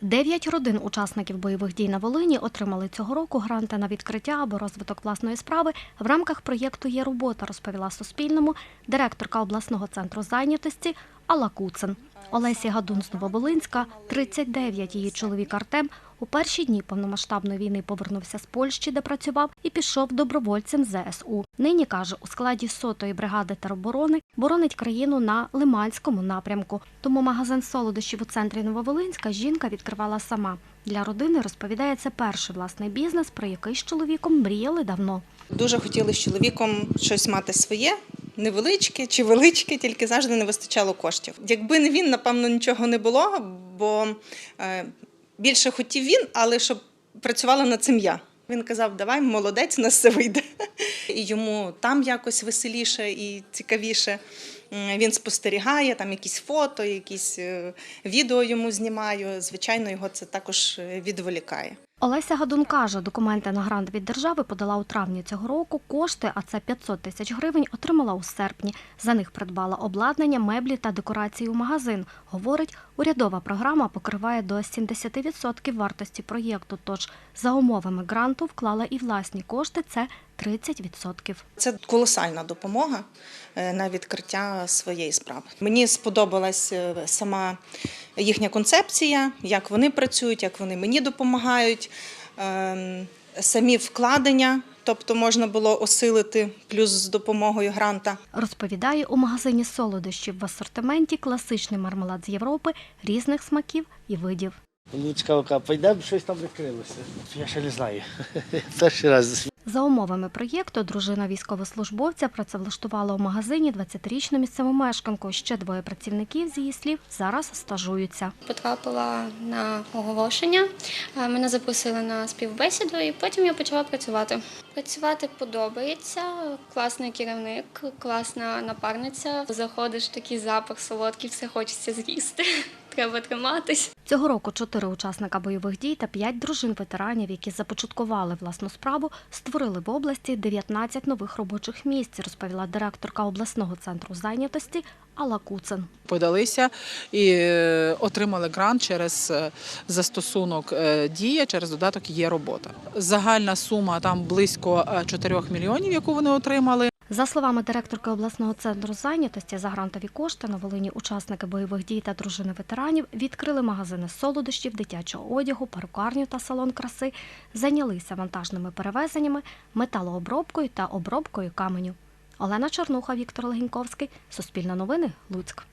Дев'ять родин учасників бойових дій на Волині отримали цього року гранти на відкриття або розвиток власної справи в рамках проєкту Є робота, розповіла Суспільному директорка обласного центру зайнятості Алла Куцин. Олесі Гадун з Нововолинська, 39, її чоловік Артем у перші дні повномасштабної війни повернувся з Польщі, де працював, і пішов добровольцем ЗСУ. Нині каже, у складі сотої бригади тероборони боронить країну на Лиманському напрямку. Тому магазин солодощів у центрі Нововолинська жінка відкривала сама. Для родини розповідає, це перший власний бізнес, про який з чоловіком мріяли давно. Дуже хотіли з чоловіком щось мати своє, невеличке чи величке, тільки завжди не вистачало коштів. Якби не він, напевно, нічого не було, бо е, більше хотів він, але щоб працювала над цим я. Він казав, давай, молодець, у нас все вийде. І йому там якось веселіше і цікавіше. Він спостерігає, там якісь фото, якісь е, відео йому знімаю. Звичайно, його це також е, відволікає. Олеся Гадун каже, документи на грант від держави подала у травні цього року. Кошти, а це 500 тисяч гривень, отримала у серпні. За них придбала обладнання, меблі та декорації у магазин. Говорить, урядова програма покриває до 70% вартості проєкту. Тож за умовами гранту вклала і власні кошти. Це 30%. Це колосальна допомога е, на відкриття своєї справи. Мені сподобалась е, сама їхня концепція, як вони працюють, як вони мені допомагають, ем, самі вкладення, тобто можна було осилити плюс з допомогою гранта. Розповідає, у магазині солодощів в асортименті класичний мармелад з Європи різних смаків і видів. Луцька ока, пойдемо, щось там відкрилося. Я ще не знаю. Перший раз. За умовами проєкту, дружина військовослужбовця працевлаштувала у магазині 20-річну місцеву мешканку. Ще двоє працівників, з її слів, зараз стажуються. Потрапила на оголошення, е, мене запросили на співбесіду, і потім я почала працювати. Працювати подобається, класний керівник, класна напарниця. Заходиш такий запах солодкий, все хочеться з'їсти. Треба триматись. Цього року чотири учасника бойових дій та п'ять дружин ветеранів, які започаткували власну справу, створили в області 19 нових робочих місць, розповіла директорка обласного центру зайнятості Алла Куцин. подалися і е, отримали грант через е, застосунок е, дія, через додаток є робота. Загальна сума там близько е, 4 мільйонів, яку вони отримали. За словами директорки обласного центру зайнятості, за грантові кошти на Волині учасники бойових дій та дружини ветеранів відкрили магазини солодощів, дитячого одягу, перукарню та салон краси, зайнялися вантажними перевезеннями, металообробкою та обробкою каменю. Олена Чорнуха, Віктор Легіньковський, Суспільне новини, Луцьк.